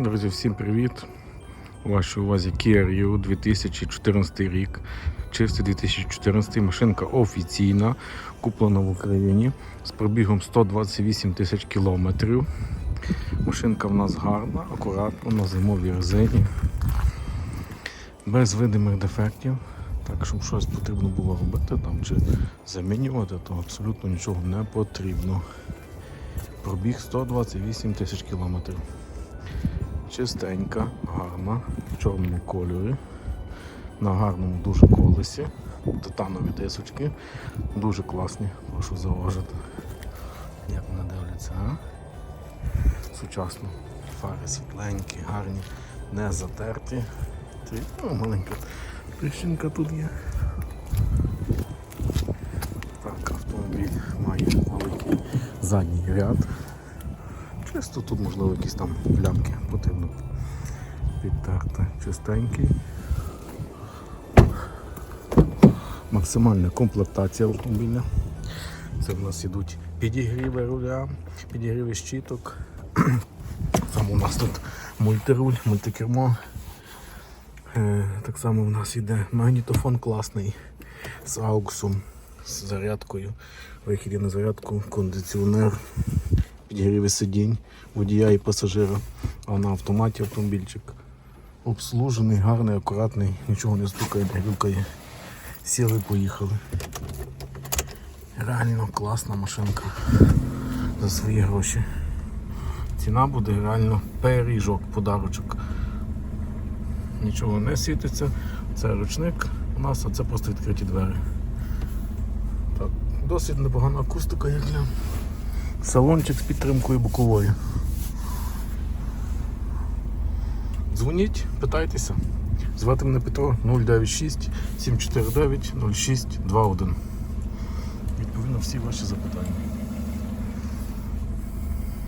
Друзі, всім привіт! У вашій увазі Kia Rio 2014 рік. Чистий 2014 машинка офіційна, куплена в Україні з пробігом 128 тисяч кілометрів. Машинка в нас гарна, акуратна, на зимовій резині, без видимих дефектів. Так, щоб щось потрібно було робити там, чи замінювати, то абсолютно нічого не потрібно. Пробіг 128 тисяч кілометрів. Чистенька, гарна, в чорному кольорі, на гарному дуже колесі, титанові дисочки, дуже класні, прошу зауважити. Як вони дивляться, а? Сучасно. Фари світленькі, гарні, не затерті. Ти, ну, маленька тріщинка тут є. Так, автомобіль має великий задній ряд. Чисто тут, можливо, якісь там плямки потрібно підтерти. Чистенький. Максимальна комплектація автомобіля. Це в нас ідуть підігріви руля, підігріви щиток. Там у нас тут мультируль, мультикермо. Е, Так само у нас іде магнітофон класний з ауксом, з зарядкою. Вихід на зарядку, кондиціонер підігріви сидінь водія і пасажира, а на автоматі автомобільчик. Обслужений, гарний, акуратний, нічого не стукає, не грюкає. Сіли, поїхали. Реально класна машинка за свої гроші. Ціна буде реально пиріжок, подарочок. Нічого не світиться. Це ручник у нас, а це просто відкриті двері. Так, досить непогана акустика, як для Салончик з підтримкою бокової. Дзвоніть, питайтеся. Звати мене Петро 096 749 0621. Відповім на всі ваші запитання.